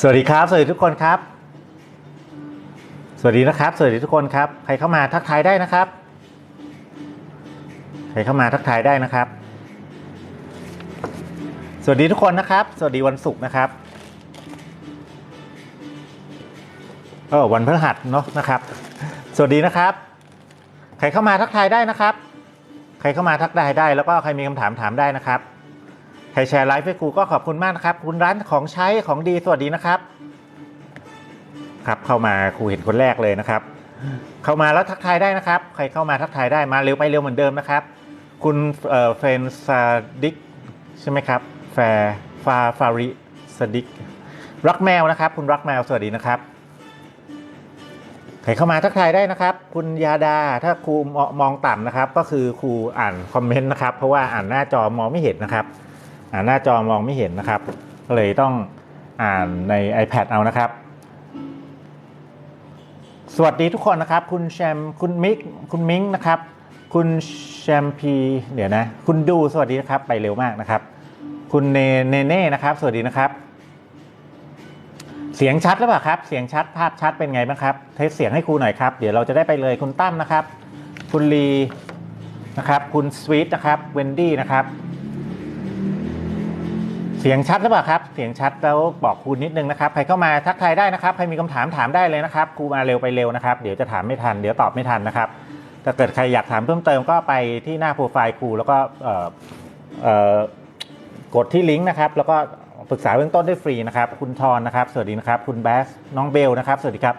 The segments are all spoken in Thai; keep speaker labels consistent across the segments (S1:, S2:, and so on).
S1: สวัสดีครับ สวัสดีทุกคนครับ สวัสดีนะครับ สวัสดีทุกคนครับ ใครเข้ามาทักทายได้นะครับ ใครเข้ามาทักทายได้นะครับ สวัสดีทุกคนนะครับ สวัสดีวันศุกร์นะครับเออวันพฤหัสเนาะนะครับ สวัสดีนะครับ ใครเข้ามาทักทายได้นะครับ ใครเข้ามาทักทายได้ แล้วก็ใครมีคำถามถามได้นะครับ ครแชร์ไลฟ์ให้ครูก็ขอบคุณมากนะครับ คุณร้านของใช้ของดีสวัสดีนะครับ ครับเข้ามาครูเห็นคนแรกเลยนะครับ เข้ามาแล้วทักทายได้นะครับ ใครเข้ามาทักทายได้มาเร็วไปเร็วเหมือนเดิมนะครับ คุณเอ่อเฟรนซาดิกใช่ไหมครับแฟร์ฟาฟาริสดิกรักแมวนะครับ คุณรักแมวสวัสดีนะครับใครเข้ามาทักทายได้นะครับ คุณยาดาถ้าครูมองต่ำนะครับ ก็คือครูอ่านคอมเมนต์นะครับ เพราะว่าอ่านหน้าจอมองไม่เห็นนะครับ หน้าจอมองไม่เห็นนะครับ ก็เลยต้องอ่านใน iPad เอานะครับ สวัสดีทุกคนนะครับ คุณแชมคุณมิกคุณมิงนะครับ คุณแชมพีเดี๋ยวนะ คุณดูสวัสดีนะครับไปเร็วมากนะครับ คุณเนเนเน่นะครับ สวัสดีนะครับ เสียงชัดหรือเปล่าครับ เสียงชัดภาพชัดเป็นไงบ้างครับเทสเสียงให้ครูหน่อยครับ เดี๋ยวเราจะได้ไปเลยคุณตั้มนะครับ คุณลีนะครับ คุณสวีทนะครับเวนดี้นะครับ สียงชัดหรือเปล่าครับ เสียงชัดแล้วบอกครูนิดนึงนะครับ ใครเข้ามาทักทายได้นะครับ ใครมีคำถามถามได้เลยนะครับ ครูมาเร็วไปเร็วนะครับ เดี๋ยวจะถามไม่ทัน เดี๋ยวตอบไม่ทันนะครับ ถ้าเกิดใครอยากถามเพิ่มเติมก็ไปที่หน้าโปรไฟล์ครูแล้วก็เอ่อเอ่อกดที่ลิงก์นะครับ แล้วก็ปรึกษาเบื้องต้นได้ฟรีนะครับ คุณทอนนะครับ สวัสดีนะครับ คุณแบส น้องเบลนะครับ สวัสดีครับ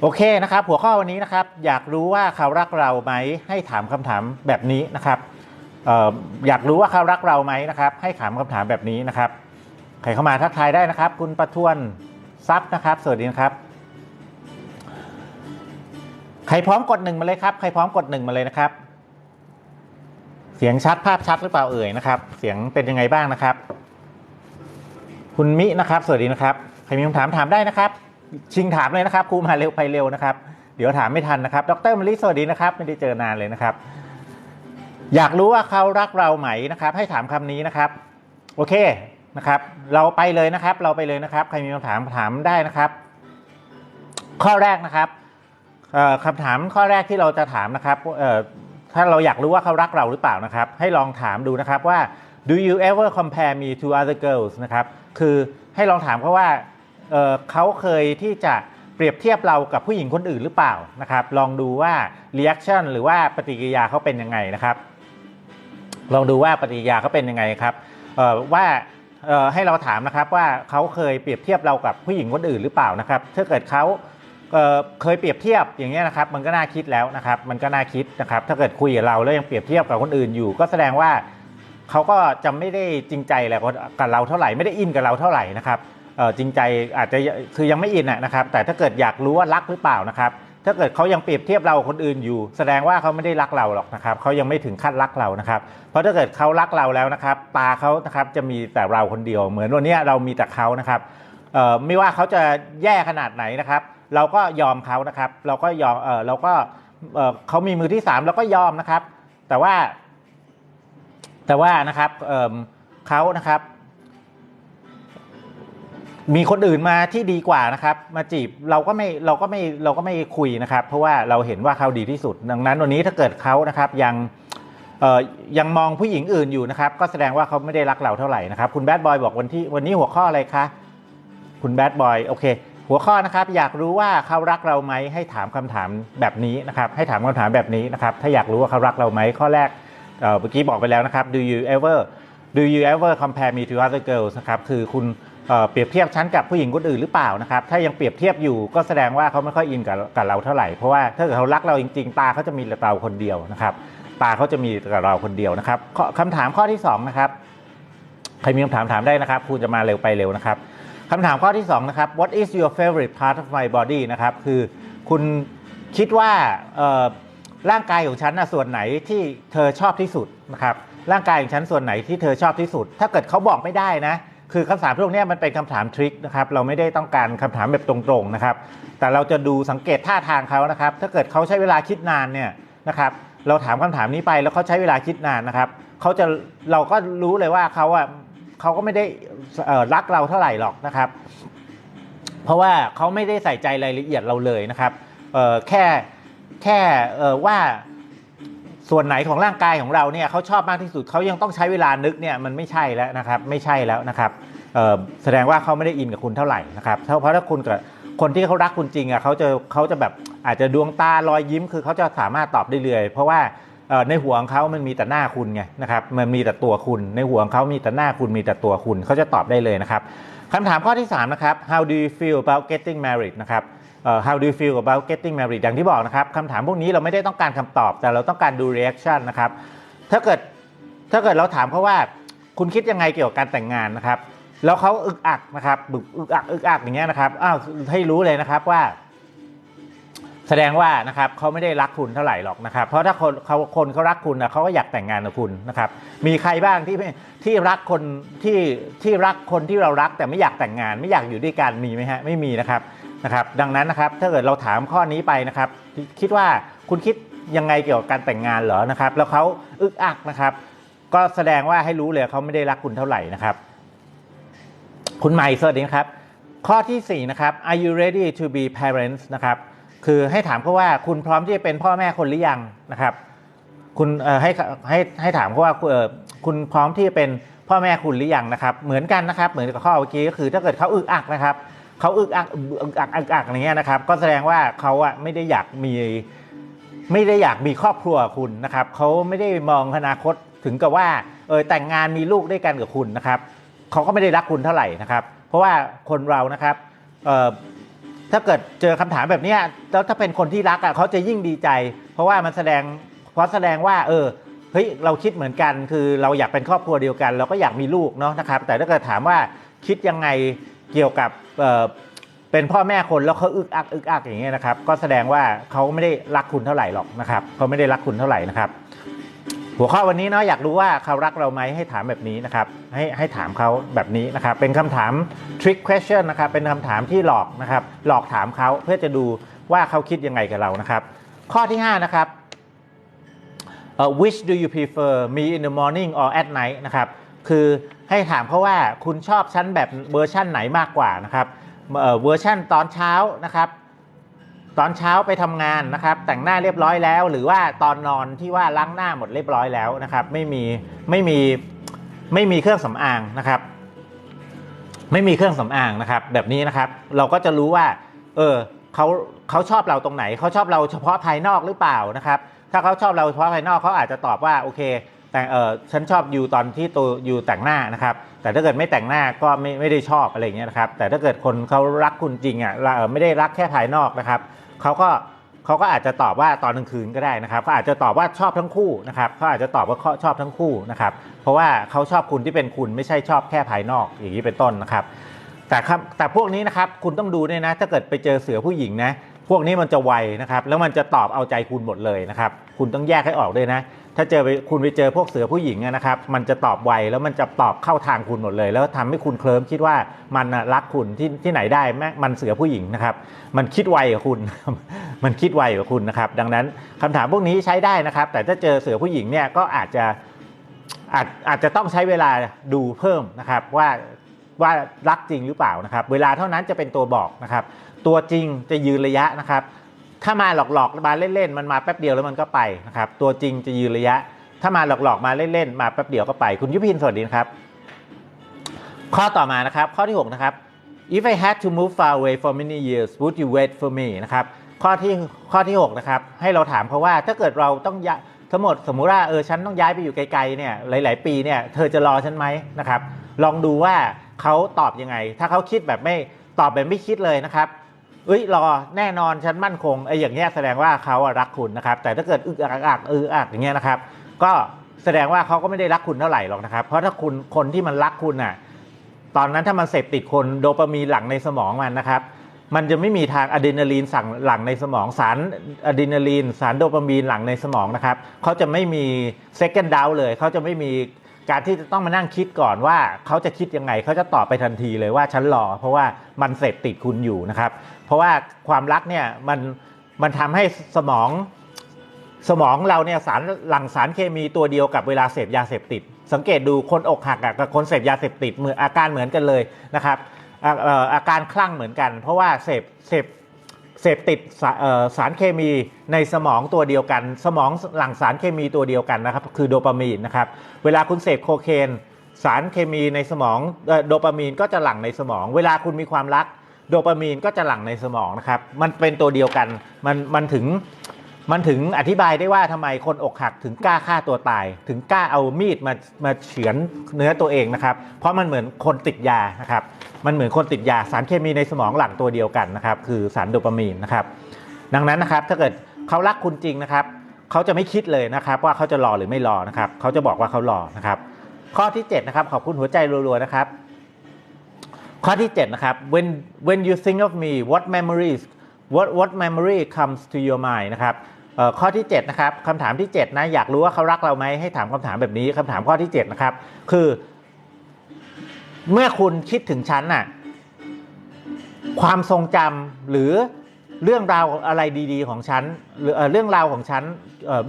S1: โอเคนะครับ หัวข้อวันนี้นะครับ อยากรู้ว่าเขารักเราไหม ให้ถามคำถามแบบนี้นะครับ อยากรู้ว่าเขารักเราไหมนะครับ ให้ถามคำถามแบบนี้นะครับ ใครเข้ามาทักทายได้นะครับ คุณประทวนซับนะครับ สวัสดีนะครับ ใครพร้อมกดหนึ่งมาเลยครับ ใครพร้อมกดหนึ่งมาเลยนะครับ เสียงชัดภาพชัดหรือเปล่าเอ่ยนะครับ เสียงเป็นยังไงบ้างนะครับ คุณมินะครับ สวัสดีนะครับ ใครมีคำถามถามได้นะครับ ชิงถามเลยนะครับครูมาเร็วไปเร็วนะครับ เดี๋ยวถามไม่ทันนะครับ ดรมลิสวัสดีนะครับ ไม่ได้เจอนานเลยนะครับ อยากรู้ว่าเขารักเราไหมนะครับ ให้ถามคำนี้นะครับ โอเคนะครับ เราไปเลยนะครับ เราไปเลยนะครับ ใครมีคำถามถามได้นะครับ ข้อแรกนะครับคำถามข้อแรกที่เราจะถามนะครับถ้าเราอยากรู้ว่าเขารักเราหรือเปล่านะครับ ให้ลองถามดูนะครับว่า do you ever compare me to other girls นะครับ คือให้ลองถามเขาว่าเอ่อเขาเคยที่จะเปรียบเทียบเรากับผู้หญิงคนอื่นหรือเปล่านะครับ ลองดูว่า reaction หรือว่าปฏิกิริยาเขาเป็นยังไงนะครับ ลองดูว่าปฏิกิริยาเขาเป็นยังไงครับว่าให้เราถามนะครับว่าเขาเคยเปรียบเทียบเรากับผู้หญิงคนอื่นหรือเปล่านะครับ ถ้าเกิดเขาเคยเปรียบเทียบอย่างเงี้นะครับ มันก็น่าคิดแล้วนะครับ มันก็น่าคิดนะครับ ถ้าเกิดคุยกับเราแล้วยังเปรียบเทียบกับคนอื่นอยู่ ก็แสดงว่าเขาก็จะไม่ได้จริงใจอะไรกับเราเท่าไหร่ไม่ได้อินกับเราเท่าไหร่นะครับจริงใจอาจจะคือยังไม่อินนะครับ แต่ถ้าเกิดอยากรู้ว่ารักหรือเปล่านะครับ ถ้าเกิดเขายังเปรียบเทียบเราคนอื่นอยู่ แสดงว่าเขาไม่ได้รักเราหรอกนะครับเขายังไม่ถึงขั้นรักเรานะครับ เพราะถ้าเกิดเขารักเราแล้วนะครับ ตาเขานะครับจะมีแต่เราคนเดียว เหมือนวันนี้เรามีแต่เขานะครับไม่ว่าเขาจะแย่ขนาดไหนนะครับ เราก็ยอมเขานะครับ เราก็ยอมเออเราก็เออเขามีมือที่สามเราก็ยอมนะครับ แต่ว่า แต่ว่านะครับเออเขานะครับ มีคนอื่นมาที่ดีกว่านะครับ มาจีบเราก็ไม่เราก็ไม่เราก็ไม่คุยนะครับ เพราะว่าเราเห็นว่าเขาดีที่สุด ดังนั้นวันนี้ถ้าเกิดเขานะครับยังยังมองผู้หญิงอื่นอยู่นะครับ ก็แสดงว่าเขาไม่ได้รักเราเท่าไหร่นะครับ คุณแบดบอยบอกวันที่วันนี้หัวข้ออะไรคะคุณแบดบอยโอเค หัวข้อนะครับ อยากรู้ว่าเขารักเราไหมให้ถามคำถามแบบนี้นะครับ ให้ถามคำถามแบบนี้นะครับ ถ้าอยากรู้ว่าเขารักเราไหมข้อแรกเอ่อเมื่อกี้บอกไปแล้วนะครับ do you ever do you ever compare me to other girls นะครับคือคุณ เออเปรียบเทียบฉันกับผู้หญิงคนอื่นหรือเปล่านะครับ ถ้ายังเปรียบเทียบอยู่ก็แสดงว่าเขาไม่ค่อยอินกับกับเราเท่าไหร่ เพราะว่าถ้าเกิดเขารักเราจริงๆ ตาเขาจะมีแต่เราคนเดียวนะครับ ตาเขาจะมีแต่เราคนเดียวนะครับข้อคำถามข้อที่สองนะครับ ใครมีคำถามถามได้นะครับครูจะมาเร็วไปเร็วนะครับคำถามข้อที่สองนะครับ what is your favorite part of my body นะครับ คือคุณคิดว่าเออร่างกายของฉันนะส่วนไหนที่เธอชอบที่สุดนะครับ ร่างกายของฉันส่วนไหนที่เธอชอบที่สุด ถ้าเกิดเขาบอกไม่ได้นะ คือคำถามพวกนี้มันเป็นคำถามทริคนะครับเราไม่ได้ต้องการคำถามแบบตรงๆนะครับ แต่เราจะดูสังเกตท่าทางเขานะครับ ถ้าเกิดเขาใช้เวลาคิดนานเนี่ยนะครับ เราถามคำถามนี้ไปแล้วเขาใช้เวลาคิดนานนะครับเขาจะเราก็รู้เลยว่าเขาอะเขาก็ไม่ได้รักเราเท่าไหร่หรอกนะครับ เพราะว่าเขาไม่ได้ใส่ใจรายละเอียดเราเลยนะครับแค่แค่ว่า ส่วนไหนของร่างกายของเราเนี่ยเขาชอบมากที่สุดเขายังต้องใช้เวลานึกเนี่ยมันไม่ใช่แล้วนะครับไม่ใช่แล้วนะครับแสดงว่าเขาไม่ได้อินกับคุณเท่าไหร่นะครับเพราะถ้าคุณกับคนที่เขารักคุณจริงอะเขาจะเขาจะแบบอาจจะดวงตารอยยิ้ม คือเขาจะสามารถตอบได้เลยเพราะว่าในหัวของเขามันมีแต่หน้าคุณไงนะครับมันมีแต่ตัวคุณ ในหัวของเขามีแต่หน้าคุณมีแต่ตัวคุณเขาจะตอบได้เลยนะครับคำถามข้อที่3นะครับ how do you feel about getting married นะครับ how do you feel about getting married อย่างที่บอกนะครับคำถามพวกนี้เราไม่ได้ต้องการคำตอบ แต่เราต้องการดู reaction นะครับถ้าเกิดถ้าเกิดเราถามเขาว่าคุณคิดยังไงเกี่ยวกับการแต่งงานนะครับ แล้วเขาอึกอักนะครับบึกอึกอักอึกอักอย่างเงี้ยนะครับอ้าวให้รู้เลยนะครับว่า แสดงว่านะครับเขาไม่ได้รักคุณเท่าไหร่หรอกนะครับ เพราะถ้าคนเขาคนเขารักคุณนะเขาก็อยากแต่งงานกับคุณนะครับ มีใครบ้างที่ที่รักคนที่ที่รักคนที่เรารักแต่ไม่อยากแต่งงาน ไม่อยากอยู่ด้วยกันมีไหมฮะไม่มีนะครับ นะครับดังนั้นนะครับถ้าเกิดเราถามข้อนี้ไปนะครับคิดว่าคุณคิดยังไงเกี่ยวกับการแต่งงานเหรอนะครับ แล้วเขาอึกอักนะครับ ก็แสดงว่าให้รู้เลยเขาไม่ได้รักคุณเท่าไหร่นะครับ คุณใหม่สวัสดีครับ ข้อทีสี่4นะครับ are you ready to be parents นะครับคือให้ถามเขาว่าคุณพร้อมที่จะเป็นพ่อแม่คนหรือยังนะครับ คุณเอ่อให้ให้ให้ถามเขาว่าเออคุณพร้อมที่จะเป็นพ่อแม่คุณหรือยังนะครับ เหมือนกันนะครับ เหมือนกับข้อเมื่อกี้ก็คือถ้าเกิดเขาอึกอักนะครับ เขาอึกอักอึกอักอึกอักอย่างเงี้ยนะครับ ก็แสดงว่าเขาอะไม่ได้อยากมีไม่ได้อยากมีครอบครัวคุณนะครับเขาไม่ได้มองอนาคตถึงกับว่าเออแต่งงานมีลูกด้วยกันกับคุณนะครับเขาก็ไม่ได้รักคุณเท่าไหร่นะครับ เพราะว่าคนเรานะครับเอ่อถ้าเกิดเจอคำถามแบบนี้แล้วถ้าเป็นคนที่รักอะเขาจะยิ่งดีใจ เพราะว่ามันแสดงเพราะแสดงว่า เออเฮ้ยเราคิดเหมือนกัน คือเราอยากเป็นครอบครัวเดียวกัน เราก็อยากมีลูกเนาะนะครับ แต่ถ้าเกิดถามว่าคิดยังไง เกี่ยวกับเเป็นพ่อแม่คนแล้วเขาอึกอักอึกอักอย่างเงี้ยนะครับ ก็แสดงว่าเขาไม่ได้รักคุณเท่าไหร่หรอกนะครับเขาไม่ได้รักคุณเท่าไหร่นะครับหัวข้อวันนี้เนาะอยากรู้ว่าเขารักเราไหมให้ถามแบบนี้นะครับ ให้ให้ถามเขาแบบนี้นะครับ เป็นคำถาม trick question นะครับ เป็นคำถามที่หลอกนะครับ หลอกถามเขาเพื่อจะดูว่าเขาคิดยังไงกับเรานะครับ ข้อที่ 5 นะครับเอ่อ which do you prefer me in the morning or at night นะครับ คือให้ถามเขาว่าคุณชอบชั้นแบบเวอร์ชั่นไหนมากกว่านะครับเวอร์ชั่นตอนเช้านะครับตอนเช้าไปทำงานนะครับ แต่งหน้าเรียบร้อยแล้ว หรือว่าตอนนอนที่ว่าล้างหน้าหมดเรียบร้อยแล้วนะครับ ไม่มีไม่มีไม่มีเครื่องสำอางนะครับ ไม่มีเครื่องสำอางนะครับ แบบนี้นะครับ เราก็จะรู้ว่า เออเขาเขาชอบเราตรงไหนเขาชอบเราเฉพาะภายนอกหรือเปล่านะครับ ถ้าเขาชอบเราเฉพาะภายนอกเขาอาจจะตอบว่าโอเค แต่เออฉันชอบอยู่ตอนที่ตัวอยู่แต่งหน้านะครับ แต่ถ้าเกิดไม่แต่งหน้าก็ไม่ไม่ได้ชอบอะไรเงี้ยนะครับ แต่ถ้าเกิดคนเขารักคุณจริงอะไม่ได้รักแค่ภายนอกนะครับเขาก็เขาก็อาจจะตอบว่าตอนกลางคืนก็ได้นะครับเขาอาจจะตอบว่าชอบทั้งคู่นะครับเขาอาจจะตอบว่าเขาชอบทั้งคู่นะครับ เพราะว่าเขาชอบคุณที่เป็นคุณไม่ใช่ชอบแค่ภายนอกอย่างนี้เป็นต้นนะครับ แต่ครับแต่พวกนี้นะครับคุณต้องดูด้วยนะ ถ้าเกิดไปเจอเสือผู้หญิงนะ พวกนี้มันจะไวนะครับ แล้วมันจะตอบเอาใจคุณหมดเลยนะครับ คุณต้องแยกให้ออกด้วยนะ ถ้าเจอไปคุณไปเจอพวกเสือผู้หญิงนะครับ มันจะตอบไวแล้วมันจะตอบเข้าทางคุณหมดเลย แล้วทำให้คุณเคลิ้มคิดว่ามันรักคุณที่ที่ไหนได้แม่มันเสือผู้หญิงนะครับ มันคิดไวกว่าคุณ มันคิดไวกว่าคุณนะครับ ดังนั้นคำถามพวกนี้ใช้ได้นะครับ แต่ถ้าเจอเสือผู้หญิงเนี่ยก็อาจจะอาจอาจจะต้องใช้เวลาดูเพิ่มนะครับว่าว่ารักจริงหรือเปล่านะครับ เวลาเท่านั้นจะเป็นตัวบอกนะครับ ตัวจริงจะยืนระยะนะครับ ถ้ามาหลอกๆมาเล่นๆมันมาแป๊บเดียวแล้วมันก็ไปนะครับตัวจริงจะยืนระยะ ถ้ามาหลอกๆมาเล่นๆมาแป๊บเดียวก็ไป คุณยุพินสวัสดีครับ ข้อต่อมานะครับ ข้อที่ 6 นะครับ if I had to move far away for many years would you wait for me นะครับข้อที่ข้อที่ 6 นะครับ ให้เราถามเขาว่าถ้าเกิดเราต้องย้ายทั้งหมดสมมุติว่าเออฉันต้องย้ายไปอยู่ไกลๆเนี่ยหลาย ๆ ปีเนี่ยเธอจะรอฉันไหมนะครับ ลองดูว่าเขาตอบยังไง ถ้าเขาคิดแบบไม่ตอบแบบไม่คิดเลยนะครับ เอ้ยรอแน่นอนฉันมั่นคงไอ้อย่างเงี้ยแสดงว่าเขาอะรักคุณนะครับ แต่ถ้าเกิดอึกอักอักอึกอักอย่างเงี้ยนะครับ ก็แสดงว่าเขาก็ไม่ได้รักคุณเท่าไหร่หรอกนะครับ เพราะถ้าคุณคนที่มันรักคุณอะตอนนั้นถ้ามันเสพติดคนโดปามีนหลั่งในสมองมันนะครับ มันจะไม่มีทางอะดรีนาลีนสั่งหลั่งในสมองสารอะดรีนาลีน สารโดปามีนหลั่งในสมองนะครับเขาจะไม่มี second doubt เลยเขาจะไม่มี การที่จะต้องมานั่งคิดก่อนว่าเขาจะคิดยังไงเขาจะตอบไปทันทีเลยว่าฉันรอเพราะว่ามันเสพติดคุณอยู่นะครับ เพราะว่าความรักเนี่ยมันมันทำให้สมองสมองเราเนี่ยสารหลั่งสารเคมีตัวเดียวกับเวลาเสพยาเสพติด สังเกตดูคนอกหักกับคนเสพยาเสพติดเหมือนอาการเหมือนกันเลยนะครับอาการคลั่งเหมือนกัน เพราะว่าเสพเสพ เสพติดสาสารเคมีในสมองตัวเดียวกัน สมองหลั่งสารเคมีตัวเดียวกันนะครับ คือโดปามีนนะครับ เวลาคุณเสพโคเคนสารเคมีในสมองโดปามีนก็จะหลั่งในสมอง เวลาคุณมีความรัก โดปามีนก็จะหลั่งในสมองนะครับ มันเป็นตัวเดียวกัน มันมันถึง มันถึงอธิบายได้ว่าทำไมคนอกหักถึงกล้าฆ่าตัวตาย ถึงกล้าเอามีดมามาเฉือนเนื้อตัวเองนะครับ เพราะมันเหมือนคนติดยานะครับ มันเหมือนคนติดยาสารเคมีในสมองหลังตัวเดียวกันนะครับ คือสารโดปามีนนะครับ ดังนั้นนะครับถ้าเกิดเขารักคุณจริงนะครับเขาจะไม่คิดเลยนะครับว่าเขาจะรอหรือไม่รอนะครับเขาจะบอกว่าเขารอนะครับ ข้อที่7นะครับขอบคุณหัวใจรัวๆนะครับ ข้อที่7นะครับ when when you think of me what memories what what memory comes to your mind นะครับ ข้อที่7นะครับคำถามที่7นะอยากรู้ว่าเขารักเราไหมให้ถามคำถามแบบนี้คำถามข้อที่7นะครับคือ เมื่อคุณคิดถึงฉันน่ะความทรงจำหรือเรื่องราวอะไรดีๆของฉันหรือเรื่องราวของฉัน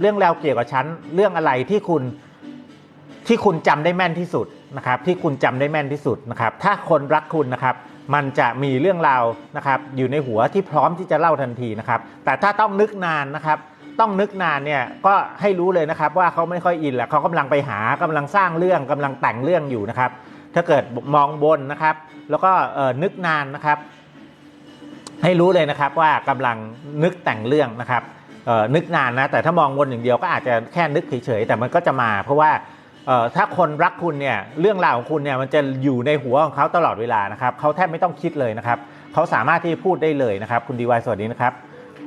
S1: เรื่องราวเกี่ยวกับฉันเรื่องอะไรที่คุณที่คุณจำได้แม่นที่สุดนะครับ ที่คุณจำได้แม่นที่สุดนะครับ ถ้าคนรักคุณนะครับ มันจะมีเรื่องราวนะครับ อยู่ในหัวที่พร้อมที่จะเล่าทันทีนะครับ แต่ถ้าต้องนึกนานนะครับ ต้องนึกนานเนี่ยก็ให้รู้เลยนะครับว่าเขาไม่ค่อยอินแหละเขากำลังไปหากำลังสร้างเรื่องกำลังแต่งเรื่องอยู่นะครับ ถ้าเกิดมองบนนะครับ แล้วก็นึกนานนะครับ ให้รู้เลยนะครับว่ากำลังนึกแต่งเรื่องนะครับนึกนานนะแต่ถ้ามองวนอย่างเดียวก็อาจจะแค่นึกเฉยๆแต่มันก็จะมา เพราะว่าถ้าคนรักคุณเนี่ยเรื่องราวของคุณเนี่ยมันจะอยู่ในหัวของเขาตลอดเวลานะครับเขาแทบไม่ต้องคิดเลยนะครับเขาสามารถที่พูดได้เลยนะครับ คุณดีวายสวัสดีนะครับ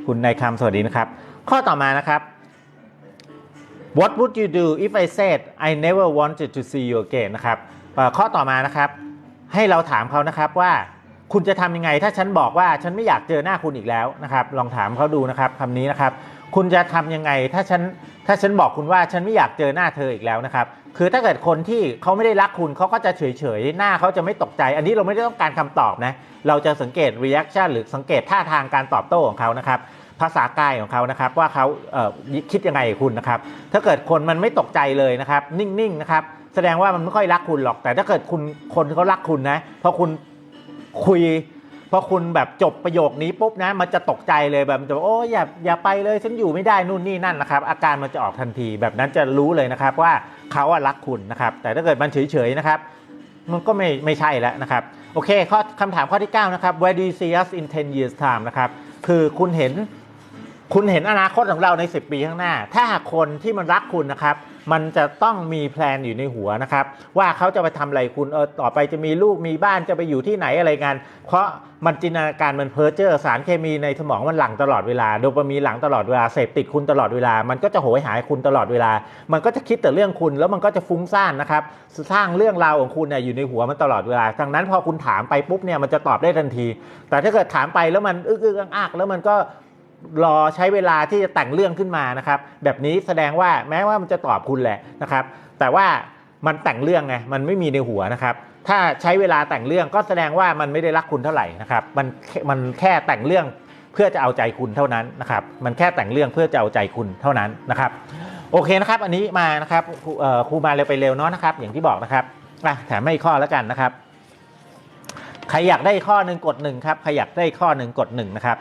S1: คุณนายคำสวัสดีนะครับ ข้อต่อมานะครับ What would you do if I said I never wanted to see you again นะครับข้อต่อมานะครับ ให้เราถามเขานะครับว่าคุณจะทำยังไงถ้าฉันบอกว่าฉันไม่อยากเจอหน้าคุณอีกแล้วนะครับ ลองถามเขาดูนะครับคำนี้นะครับ คุณจะทำยังไงถ้าฉันถ้าฉันบอกคุณว่าฉันไม่อยากเจอหน้าเธออีกแล้วนะครับ คือถ้าเกิดคนที่เขาไม่ได้รักคุณเขาก็จะเฉยเฉยๆหน้าเขาจะไม่ตกใจ อันนี้เราไม่ได้ต้องการคำตอบนะเราจะสังเกต reaction หรือสังเกตท่าทางการตอบโต้ของเขานะครับ ภาษากายของเขานะครับ ว่าเขาเคิดยังไงคุณนะครับ ถ้าเกิดคนมันไม่ตกใจเลยนะครับ นิ่งๆนะครับ แสดงว่ามันไม่ค่อยรักคุณหรอก แต่ถ้าเกิดคุณคนเขารักคุณนะพอคุณคุยพอคุณแบบจบประโยคนี้ปุ๊บนะ มันจะตกใจเลยแบบจะโอ้อย่าอย่าไปเลยฉันอยู่ไม่ได้นู่นนี่นั่นนะครับ อาการมันจะออกทันทีแบบนั้นจะรู้เลยนะครับว่าเขาอะรักคุณนะครับ แต่ถ้าเกิดมันเฉยๆนะครับ มันก็ไม่ไม่ใช่แล้วนะครับ โอเคข้อคำถามข้อที่ 9 นะครับ where do you see us in 10 years time นะครับ คือคุณเห็น คุณเห็นอนาคตของเราใน 10 ปีข้างหน้า ถ้าหากคนที่มันรักคุณนะครับ มันจะต้องมีแพลนอยู่ในหัวนะครับ ว่าเขาจะไปทำอะไรคุณเออต่อไปจะมีลูกมีบ้านจะไปอยู่ที่ไหนอะไรกัน เพราะมันจินตนาการมันเพ้อเจ้อสารเคมีในสมองมันหลั่งตลอดเวลาโดปามีนหลั่งตลอดเวลาเสพติดคุณตลอดเวลา มันก็จะโหยหายคุณตลอดเวลา มันก็จะคิดแต่เรื่องคุณแล้วมันก็จะฟุ้งซ่านนะครับสร้างเรื่องราวของคุณเนี่ยอยู่ในหัวมันตลอดเวลาดังนั้นพอคุณถามไปปุ๊บเนี่ยมันจะตอบได้ทันที แต่ถ้าเกิดถามไปแล้วมันอึกอึกอักอักแล้วมันก็ รอใช้เวลาที่จะแต่งเรื่องขึ้นมานะครับ แบบนี้แสดงว่าแม้ว่ามันจะตอบคุณแหละนะครับ แต่ว่ามันแต่งเรื่องไงมันไม่มีในหัวนะครับ ถ้าใช้เวลาแต่งเรื่องก็แสดงว่ามันไม่ได้รักคุณเท่าไหร่นะครับมันมันแค่แต่งเรื่องเพื่อจะเอาใจคุณเท่านั้นนะครับ มันแค่แต่งเรื่องเพื่อจะเอาใจคุณเท่านั้นนะครับ โอเคนะครับ อันนี้มานะครับครูมาเร็วไปเร็วเนาะนะครับ อย่างที่บอกนะครับแถมไม่ข้อแล้วกันนะครับ ใครอยากได้ข้อหนึ่งกดหนึ่งครับใครอยากได้ข้อหนึ่งกดหนึ่งนะครับ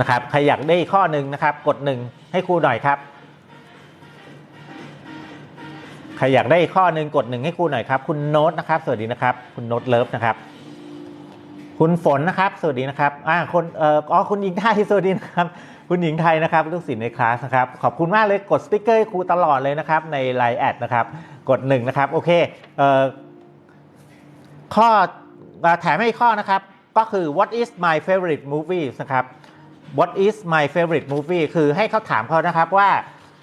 S1: นะครับใครอยากได้ข้อหนึ่งนะครับ กดหนึ่งให้ครูหน่อยครับใครอยากได้ข้อหนึ่งกดหนึ่งให้ครูหน่อยครับ คุณโน้ตนะครับ สวัสดีนะครับ คุณโน้ตเลิฟนะครับ คุณฝนนะครับ สวัสดีนะครับอ่าคนเอ่ออ๋อคุณหญิงไทยสวัสดีนะครับ คุณหญิงไทยนะครับลูกศิษย์ในคลาสนะครับขอบคุณมากเลยกดสติ๊กเกอร์ให้ครูตลอดเลยนะครับ ในไลน์แอดนะครับ กดหนึ่งนะครับโอเคเอ่อข้ออ่าแถมให้ข้อนะครับ ก็คือ what is my favorite movie นะครับ what is my favorite movie คือให้เขาถามเขานะครับว่า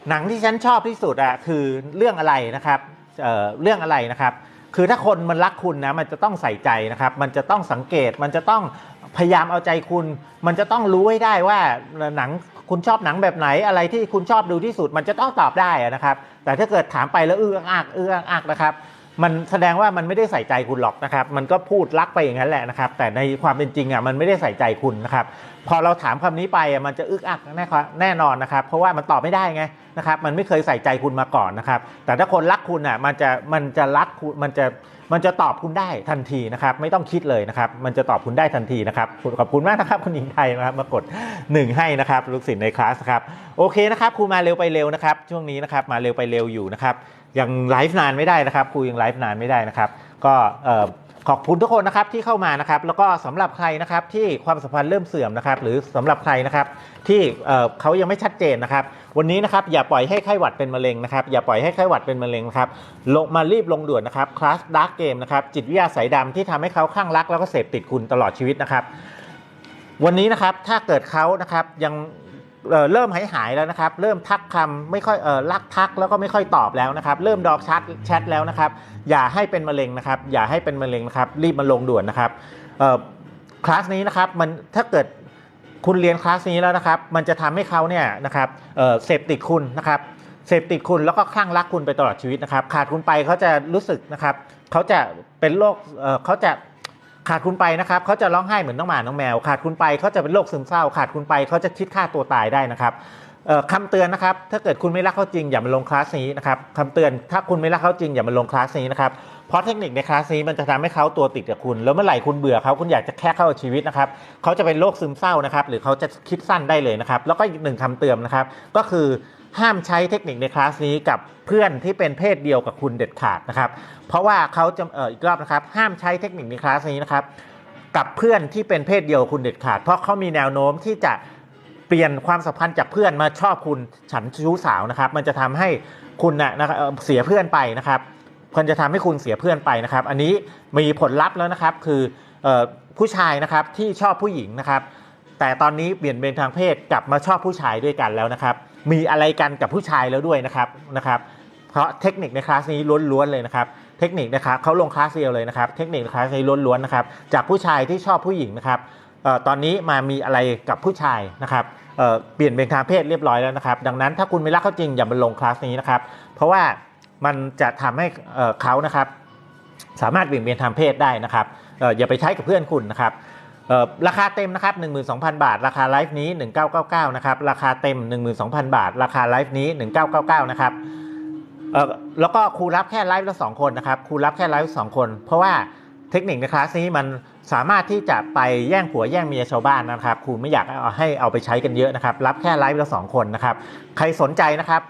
S1: หนังที่ฉันชอบที่สุดอะคือเรื่องอะไรนะครับเอ่อเรื่องอะไรนะครับ คือถ้าคนมันรักคุณนะมันจะต้องใส่ใจนะครับ มันจะต้องสังเกตมันจะต้องพยายามเอาใจคุณ มันจะต้องรู้ให้ได้ว่าหนังคุณชอบหนังแบบไหนอะไรที่คุณชอบดูที่สุด มันจะต้องตอบได้นะครับ แต่ถ้าเกิดถามไปแล้วเอื้ออักเอื้ออักนะครับ มันแสดงว่ามันไม่ได้ใส่ใจคุณหรอกนะครับ มันก็พูดรักไปอย่างนั้นแหละนะครับ แต่ในความเป็นจริงอะมันไม่ได้ใส่ใจคุณนะครับ พอเราถามคำนี้ไปมันจะอึกอักแน่แน่นอนนะครับ เพราะว่ามันตอบไม่ได้ไงนะครับ มันไม่เคยใส่ใจคุณมาก่อนนะครับ แต่ถ้าคนรักคุณอะมันจะมันจะรักคุณมันจะมันจะตอบคุณได้ทันทีนะครับ ไม่ต้องคิดเลยนะครับ มันจะตอบคุณได้ทันทีนะครับขอบคุณมากนะครับคุณหญิงไทยนะครับมากด1ให้นะครับลูกศิษย์ในคลาสครับโอเคนะครับครูมาเร็วไปเร็วนะครับ ช่วงนี้นะครับมาเร็วไปเร็วอยู่นะครับยังไลฟ์นานไม่ได้นะครับครูยังไลฟ์นานไม่ได้นะครับ ก็เอ่อ ขอบคุณทุกคนนะครับที่เข้ามานะครับ แล้วก็สำหรับใครนะครับที่ความสัมพันธ์เริ่มเสื่อมนะครับ หรือสำหรับใครนะครับที่เขายังไม่ชัดเจนนะครับ วันนี้นะครับอย่าปล่อยให้ไข้หวัดเป็นมะเร็งนะครับ อย่าปล่อยให้ไข้หวัดเป็นมะเร็งนะครับลงมารีบลงด่วนนะครับคลาสดาร์กเกมนะครับจิตวิทยาสายดำที่ทำให้เขาคลั่งรักแล้วก็เสพติดคุณตลอดชีวิตนะครับ วันนี้นะครับถ้าเกิดเขานะครับยัง เเริ่มหายหายแล้วนะครับ เริ่มทักคำไม่ค่อยเออลักทักแล้วก็ไม่ค่อยตอบแล้วนะครับ เริ่มดอกชัดแชทแล้วนะครับ อย่าให้เป็นมะเร็งนะครับ อย่าให้เป็นมะเร็งนะครับ รีบมาลงด่วนนะครับเออคลาสนี้นะครับมันถ้าเกิดคุณเรียนคลาสนี้แล้วนะครับ มันจะทำให้เขาเนี่ยนะครับเออเสพติดคุณนะครับ เสพติดคุณแล้วก็คลั่งรักคุณไปตลอดชีวิตนะครับ ขาดคุณไปเขาจะรู้สึกนะครับ เขาจะเป็นโรคเออเขาจะ ขาดคุณไปนะครับเขาจะร้องไห้เหมือนน้องหมาน้องแมว ขาดคุณไปเขาจะเป็นโรคซึมเศร้า ขาดคุณไปเขาจะคิดฆ่าตัวตายได้นะครับคำเตือนนะครับถ้าเกิดคุณไม่รักเขาจริงอย่ามาลงคลาสนี้นะครับคำเตือนถ้าคุณไม่รักเขาจริงอย่ามาลงคลาสนี้นะครับเพราะเทคนิคในคลาสนี้มันจะทำให้เขาตัวติดกับคุณ แล้วเมื่อไหร่คุณเบื่อเขาคุณอยากจะแค่เข้าชีวิตนะครับเขาจะเป็นโรคซึมเศร้านะครับหรือเขาจะคิดสั้นได้เลยนะครับแล้วก็อีกหนึ่งคำเตือนนะครับก็คือ ห้ามใช้เทคนิคในคลาสนี้กับเพื่อนที่เป็นเพศเดียวกับคุณเด็ดขาดนะครับ เพราะว่าเขาจะเอ่ออีกรอบนะครับ ห้ามใช้เทคนิคในคลาสนี้นะครับ กับเพื่อนที่เป็นเพศเดียวกับคุณเด็ดขาด เพราะเขามีแนวโน้มที่จะเปลี่ยนความสัมพันธ์จากเพื่อนมาชอบคุณฉันชู้สาวนะครับ มันจะทำให้คุณนะนะครับเสียเพื่อนไปนะครับมันจะทำให้คุณเสียเพื่อนไปนะครับ อันนี้มีผลลัพธ์แล้วนะครับ คืออผู้ชายนะครับที่ชอบผู้หญิงนะครับ แต่ตอนนี้เปลี่ยนเป็นทางเพศกลับมาชอบผู้ชายด้วยกันแล้วนะครับ มีอะไรกันกับผู้ชายแล้วด้วยนะครับนะครับ เพราะเทคนิคในคลาสนี้ล้วนๆเลยนะครับเทคนิคนะครับเขาลงคลาสเดียวเลยนะครับ เทคนิคคลาสนี้ล้วนๆนะครับ จากผู้ชายที่ชอบผู้หญิงนะครับออตอนนี้มามีอะไรกับผู้ชายนะครับเเปลี่ยนเป็นทางเพศเรียบร้อยแล้วนะครับ ดังนั้นถ้าคุณไม่รักเขาจริงอย่ามาลงคลาสนี้นะครับ เพราะว่ามันจะทำให้เเขานะครับ สามารถเปลี่ยนเปลี่ยนทางเพศได้นะครับอออย่าไปใช้กับเพื่อนคุณนะครับ ราคาเต็มนะครับ12,000 บาท ราคาไลฟ์นี้ 1999นะครับราคาเต็ม 12,000 บาท ราคาไลฟ์นี้ 1999นะครับเอ่อแล้วก็ครูรับแค่ไลฟ์ละสองคนนะครับครูรับแค่ไลฟ์สองคน เพราะว่าเทคนิคในคลาสนี้มันสามารถที่จะไปแย่งผัวแย่งเมียชาวบ้านนะครับครูไม่อยากเอาให้เอาไปใช้กันเยอะนะครับ รับแค่ไลฟ์ละสองคนนะครับ ใครสนใจนะครับ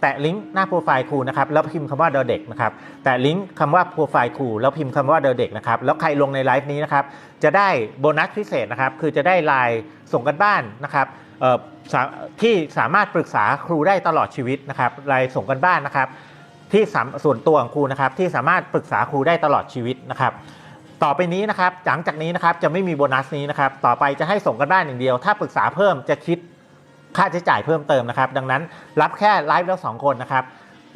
S1: แตะลิงก์หน้าโปรไฟล์ครูนะครับแล้วพิมพ์คำว่าเดอเด็กนะครับแตะลิงก์คำว่าโปรไฟล์ครูแล้วพิมพ์คำว่าเดอเด็กนะครับแล้วใครลงในไลฟ์นี้นะครับจะได้โบนัสพิเศษนะครับคือจะได้ไลน์ส่งกันบ้านนะครับที่สามารถปรึกษาครูได้ตลอดชีวิตนะครับไลน์ส่งกันบ้านนะครับ ที่ส่วนตัวของครูนะครับที่สามารถปรึกษาครูได้ตลอดชีวิตนะครับต่อไปนี้นะครับหลังจากนี้นะครับจะไม่มีโบนัสนี้นะครับต่อไปจะให้ส่งกันบ้านอย่างเดียว ถ้าปรึกษาเพิ่มจะคิด ค่าใช้จ่ายเพิ่มเติมนะครับ ดังนั้นรับแค่ไลฟ์แล้วสองคนนะครับ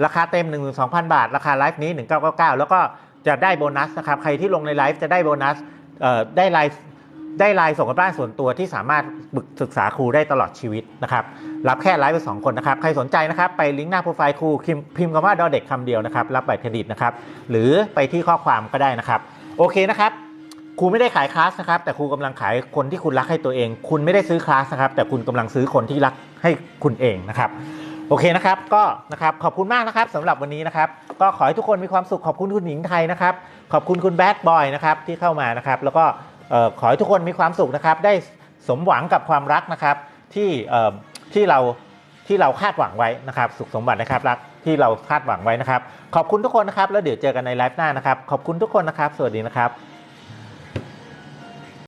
S1: ราคาเต็ม 12,000 บาท ราคาไลฟ์นี้ 1999 แล้วก็จะได้โบนัสนะครับ ใครที่ลงในไลฟ์จะได้โบนัสเอ่อได้ไลฟ์ได้ไลน์ส่งกันบ้านส่วนตัวที่สามารถศึกษาครูได้ตลอดชีวิตนะครับ รับแค่ไลฟ์ไปสองคนนะครับ ใครสนใจนะครับไปลิงก์หน้าโปรไฟล์ครูพิมพ์พิมพ์คำว่าดอเด็กคำเดียวนะครับ รับบัตรเครดิตนะครับ หรือไปที่ข้อความก็ได้นะครับ โอเคนะครับ ครูไม่ได้ขายคลาสนะครับ แต่ครูกำลังขายคนที่คุณรักให้ตัวเอง คุณไม่ได้ซื้อคลาสนะครับ แต่คุณกำลังซื้อคนที่รักให้คุณเองนะครับโอเคนะครับก็นะครับขอบคุณมากนะครับสำหรับวันนี้นะครับ ก็ขอให้ทุกคนมีความสุขขอบคุณคุณหญิงไทยนะครับ ขอบคุณคุณแบดบอยนะครับที่เข้ามานะครับ แล้วก็ขอให้ทุกคนมีความสุขนะครับ ได้สมหวังกับความรักนะครับที่ที่เราที่เราคาดหวังไว้นะครับ สุขสมบัตินะครับรักที่เราคาดหวังไว้นะครับ ขอบคุณทุกคนนะครับ แล้วเดี๋ยวเจอกันในไลฟ์หน้านะครับ ขอบคุณทุกคนนะครับ สวัสดีนะครับ